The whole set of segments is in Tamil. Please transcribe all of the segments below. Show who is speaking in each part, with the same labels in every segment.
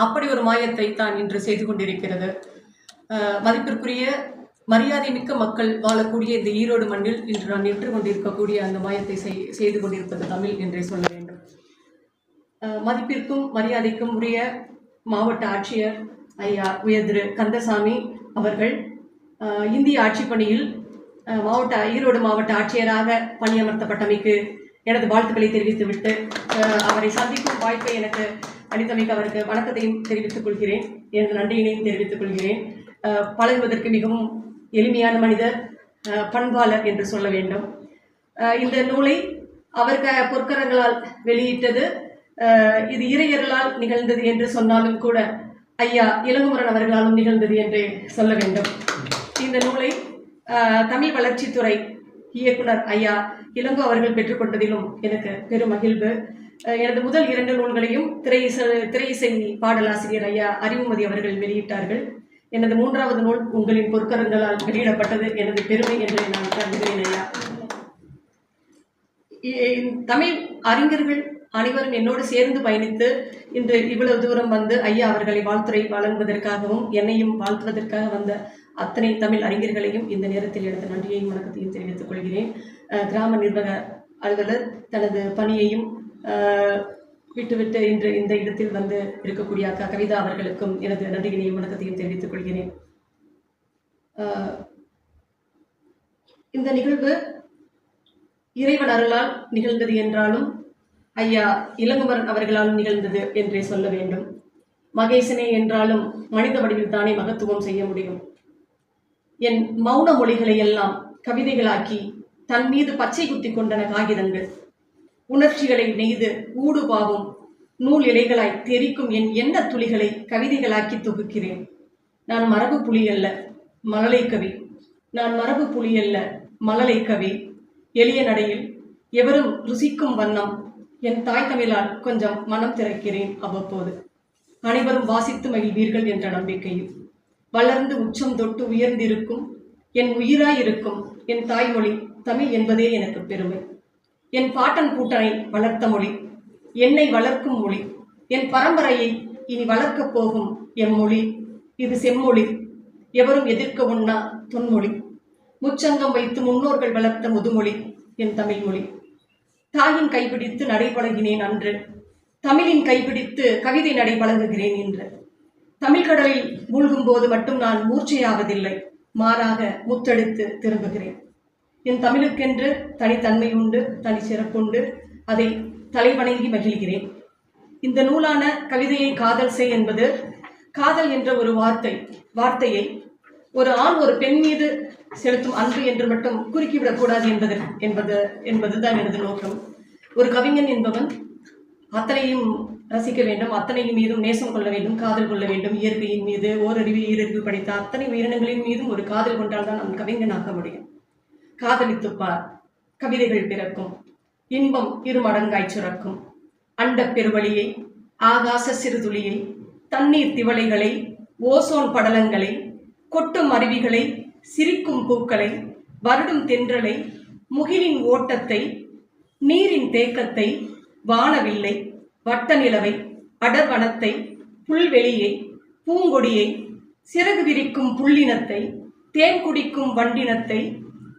Speaker 1: அப்படி ஒரு மாயத்தை தான் இன்று செய்து கொண்டிருக்கிறது. மதிப்பிற்குரிய மரியாதை மிக்க மக்கள் வாழக்கூடிய இந்த ஈரோடு மண்ணில் இன்று நான் நின்று கொண்டிருக்கக்கூடிய அந்த மாயத்தை செய்- செய்து கொண்டிருப்பது தமிழ் என்றே சொல்ல வேண்டும். மதிப்பிற்கும் மரியாதைக்கும் உரிய மாவட்ட ஆட்சியர் ஐயா உயர் திரு கந்தசாமி அவர்கள் இந்திய ஆட்சி பணியில் மாவட்ட ஈரோடு மாவட்ட ஆட்சியராக பணியமர்த்தப்பட்டமைக்கு எனது வாழ்த்துக்களை தெரிவித்துவிட்டு அவரை சந்திக்கும் வாய்ப்பை எனக்கு அளித்தமைக்கு அவருக்கு வணக்கத்தையும் தெரிவித்துக் கொள்கிறேன். எனது நன்றியினையும் தெரிவித்துக் கொள்கிறேன். பழகுவதற்கு மிகவும் எளிமையான மனிதர் பண்பாளர் என்று சொல்ல வேண்டும். இந்த நூலை அவர் க பொற்கரங்களால் வெளியிட்டது. இது இறையர்களால் நிகழ்ந்தது என்று சொன்னாலும் கூட ஐயா இளங்குமரன் அவர்களாலும் நிகழ்ந்தது என்று சொல்ல வேண்டும். இந்த நூலை தமிழ் வளர்ச்சித்துறை இயக்குனர் ஐயா இளங்கோ அவர்கள் பெற்றுக்கொண்டதிலும் எனக்கு பெரும் மகிழ்வு. எனது முதல் இரண்டு நூல்களையும் திரை இசை- திரை இசை பாடலாசிரியர் ஐயா அறிவுமதி அவர்கள் வெளியிட்டார்கள். எனது மூன்றாவது நூல் உங்களின் பொற்கரங்களால் வெளியிடப்பட்டது. எனது பெருமை என்று நான் கருதுகிறேன் ஐயா. தமிழ் அறிஞர்கள் அனைவரும் என்னோடு சேர்ந்து பயணித்து இன்று இவ்வளவு தூரம் வந்து ஐயா அவர்களை வாழ்த்துறை வழங்குவதற்காகவும் என்னையும் வாழ்த்துவதற்காக வந்த அத்தனை தமிழ் அறிஞர்களையும் இந்த நேரத்தில் எடுத்த நன்றியையும் வணக்கத்தையும் தெரிவித்துக் கொள்கிறேன். கிராம நிர்வாக அலுவலர் தனது பணியையும் விட்டுவிட்டு இன்று இந்த இடத்தில் வந்து இருக்கக்கூடிய அக்கா கவிதா அவர்களுக்கும் எனது நன்றியினையும் வணக்கத்தையும் தெரிவித்துக் கொள்கிறேன். இந்த நிகழ்வு இறைவன் அருளால் நிகழ்ந்தது என்றாலும் ஐயா இளங்குமரன் அவர்களால் நிகழ்ந்தது என்றே சொல்ல வேண்டும். மகேசனே என்றாலும் மனித வடிவில் தானே மகத்துவம் செய்ய முடியும். என் மௌன மொழிகளை எல்லாம் கவிதைகளாக்கி தன் மீது பச்சை குத்தி கொண்டன காகிதங்கள். உணர்ச்சிகளை நெய்து ஊடுபாவும் நூல் இலைகளாய் தெரிக்கும் என் எண்ண துளிகளை கவிதைகளாக்கி தொகுக்கிறேன். நான் மரபு புலி அல்ல மழலை கவி. நான் மரபு புலி அல்ல மழலை கவி. எளிய நடையில் எவரும் ருசிக்கும் வண்ணம் என் தாய் தமிழால் கொஞ்சம் மனம் திறக்கிறேன் அவ்வப்போது. அனைவரும் வாசித்து மகிழ்வீர்கள் என்ற நம்பிக்கையில். வளர்ந்து உச்சம் தொட்டு உயர்ந்திருக்கும் என் உயிராயிருக்கும் என் தாய்மொழி தமிழ் என்பதே எனக்கு பெருமை. என் பாட்டன் கூட்டனை வளர்த்த மொழி என்னை வளர்க்கும் மொழி என் பரம்பரையை இனி வளர்க்கப் போகும் எம் மொழி. இது செம்மொழி எவரும் எதிர்க்க உண்ணா தொன்மொழி. முச்சங்கம் வைத்து முன்னோர்கள் வளர்த்த முதுமொழி என் தமிழ் மொழி தாயின் கைப்பிடித்து நடைபழகினேன் அன்று தமிழின் கைப்பிடித்து கவிதை நடைபழகுகிறேன் என்று தமிழ் கடலில் மூழ்கும் போது மட்டும் நான் மூர்ச்சையாவதில்லை மாறாக முத்தெடுத்து திரும்புகிறேன். என் தமிழுக்கென்று தனித்தன்மை உண்டு தனி சிறப்புண்டு அதை தலைவணங்கி மகிழ்கிறேன். இந்த நூலான கவிதையை காதல் செய் என்பது காதல் என்ற ஒரு வார்த்தை வார்த்தையை ஒரு ஆண் ஒரு பெண் மீது செலுத்தும் அன்பு என்று மட்டும் குறுக்கிவிடக்கூடாது என்பது என்பது என்பதுதான் எனது நோக்கம். ஒரு கவிஞன் என்பவன் அத்தனையும் ரசிக்க வேண்டும் அத்தனையும் மீதும் நேசம் கொள்ள வேண்டும் காதல் கொள்ள வேண்டும் இயற்கையின் மீது ஓரறிவு ஈரறிவு படைத்த அத்தனை உயிரினங்களின் மீதும் ஒரு காதல் கொண்டால் தான் அவன் கவிஞனாக முடியும். காதலித்துப்பார். கவிதைகள் பிறக்கும். இன்பம் இருமடங்காய் சுரக்கும். அண்ட பெருவழியை ஆகாச சிறுதுளியை தண்ணீர் திவளைகளை ஓசோன் படலங்களை கொட்டும் அருவிகளை சிரிக்கும் பூக்களை வருடும் தென்றலை முகிலின் ஓட்டத்தை நீரின் தேக்கத்தை வானவில்லை வட்ட நிலவை அடர்வனத்தை புல்வெளியை பூங்கொடியை சிறகு விரிக்கும் புள்ளினத்தை தேன் குடிக்கும் வண்டினத்தை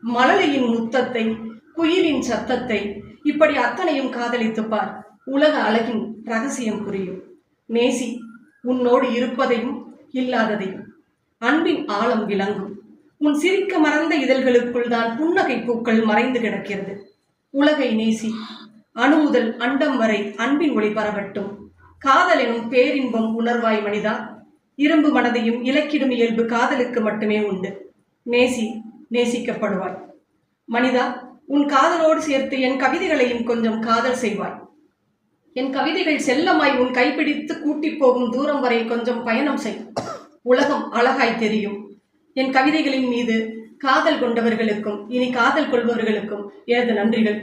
Speaker 1: மழலையின் முத்தத்தை குயிலின் சத்தத்தை இப்படி அத்தனையும் காதலித்துப்பார் உலக அழகின் ரகசியம் புரியும். நேசி உன்னோடு இருப்பதையும் இல்லாததையும். அன்பின் ஆழம் விளங்கும். உன் சிரிக்க மறந்த இதழ்களுக்குள் தான் புன்னகை பூக்கள் மறைந்து கிடக்கிறது. உலகை நேசி அணு முதல் அண்டம் வரை அன்பின் ஒளி பரவட்டும். காதல் எனும் பேரின்பம் உணர்வாய் மனிதா. இரும்பு மனதையும் இலக்கிடும் இயல்பு காதலுக்கு மட்டுமே உண்டு. நேசி நேசிக்கப்படுவாய். மனிதா உன் காதலோடு சேர்த்து என் கவிதைகளையும் கொஞ்சம் காதல் செய்வாய். என் கவிதைகள் செல்லமாய் உன் கைப்பிடித்து கூட்டிப் போகும் தூரம் வரை கொஞ்சம் பயணம் செய். உலகம் அழகாய் தெரியும். என் கவிதைகளின் மீது காதல் கொண்டவர்களுக்கும் இனி காதல் கொள்பவர்களுக்கும் எனது நன்றிகள்.